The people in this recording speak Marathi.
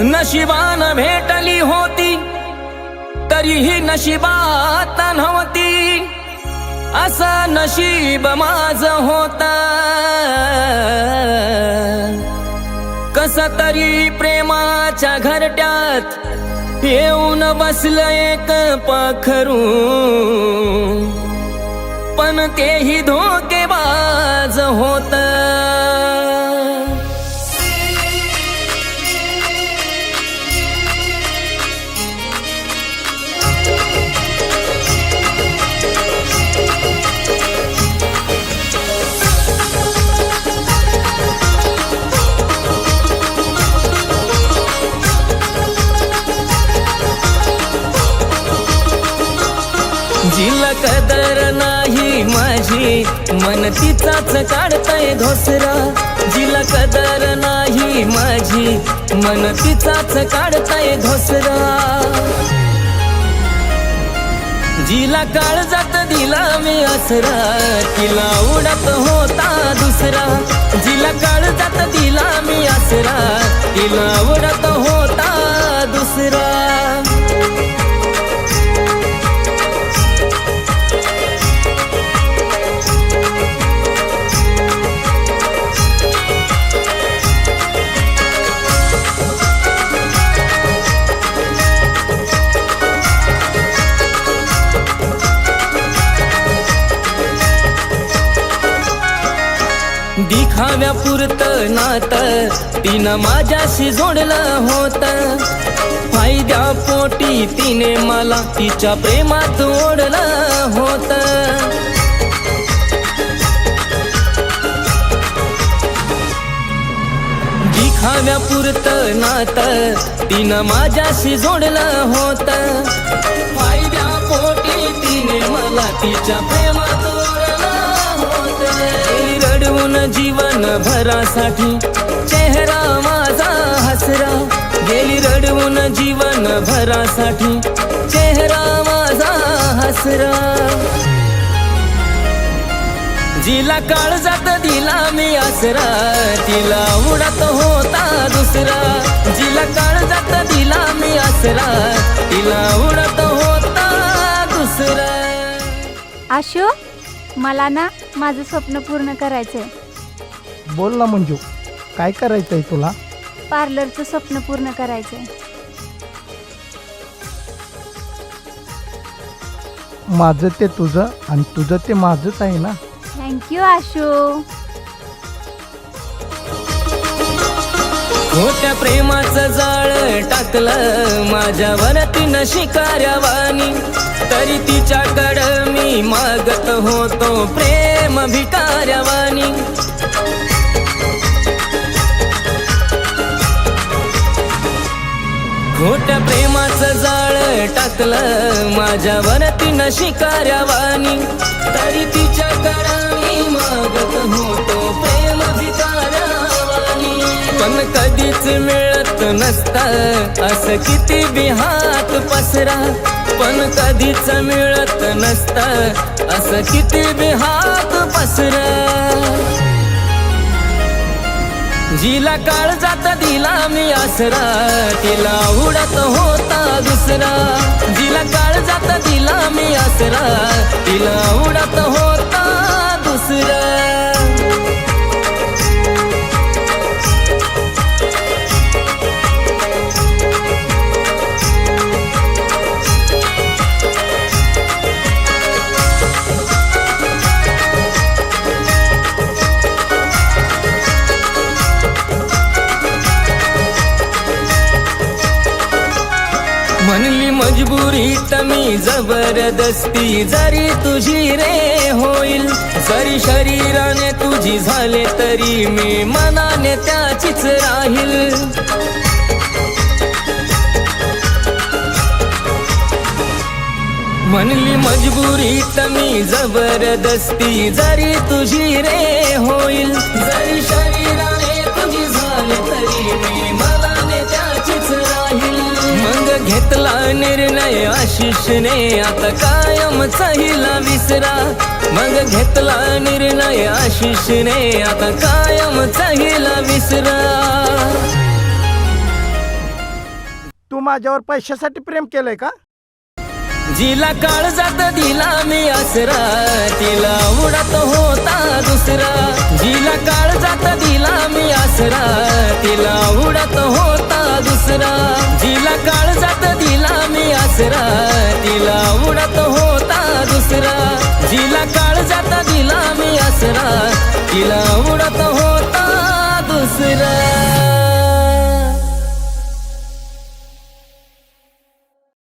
नशिबान भेटली होती तरीही नशिबात नव्हती असा नशीब माझ होता. कस तरी प्रेमाच्या घरट्यात येऊन बसलं एक पाखरू पण तेही धोकेबाज होतं. जिला कदर नाही माझी मन तिचाच काढतय घोसरा. जिला कदर नाही माझी मन तिचाच काढताय घोसरा. जिला काळजात दिला मी आसरा तिला उडत होता दुसरा. जिला काळजात दिला मी आसरा तिला उडत होता दुसरा. दिखाव्या पुरत नात. तिनं माझ्याशी जोडलं होत. फायद्या पोटी तिने मला तिच्या प्रेमात ओढलं होत. दिखाव्या पुरत नात. तिनं माझ्याशी जोडलं होत. फायद्या पोटी तिने मला तिच्या जीवन भरासाठी चेहरा माझा हसरा. गेली रडवून जीवन भरासाठी चेहरा माझा हसरा. जिला काळजात दिला मी आसरा. तिला उडत होता दुसरा. जिला काळजात दिला मी आसरा. तिला उडत होता दुसरा. आशू मला ना माझं स्वप्न पूर्ण करायचंय. बोल ना मंजू काय करायचंय तुला? पार्लरचं स्वप्न पूर्ण करायचंय. माझं ते तुझं आणि तुझं ते माझंच आहे ना? Thank you Ashu. खोट्या प्रेमाचं जाळ टाकलं माझ्यावर तिनं शिकाऱ्यावानी तरी तिच्याकडं मी मागत होतो प्रेम भिकाऱ्यावानी. खोट्या प्रेमाचं जाळ टाकलं माझ्यावर तिनं शिकाऱ्यावानी तरी तिच्या मी मागत होतो प्रेम भिकाऱ्यावानी. पण कधीच मिळत नसत असं किती बिहात पसरा. पण कधीच मिळत नसत असं किती बिहात जिला काळ जात दिला मी आसरा. तिला उडत होता दुसरा. जिला काळ जात दिला मी आसरा. तिला मजबुरीत मी जबरदस्ती जरी तुझी रे होईल जरी शरीराने तुझी झाले तरी मी मनाने त्याचीच राहील. म्हणली मजबुरीत मी जबरदस्ती जरी तुझी रे होईल जरी निर्णय आशिषने आता कायम हिला विसरा. मग घेतला निर्णय आशिषने आता कायम हिला विसरा. माझ्यावर पैशासाठी प्रेम केलंय का? जिला काळ जात दिला मी आसरा. तिला उडत होता दुसरा. जिला काळ जात दिला मी आसरा. तिला उडत होता दुसरा. जिला काळ जात दिला मी तिला उडत होता दुसरा. जिला काळ जाता दिला मी असरा. तिला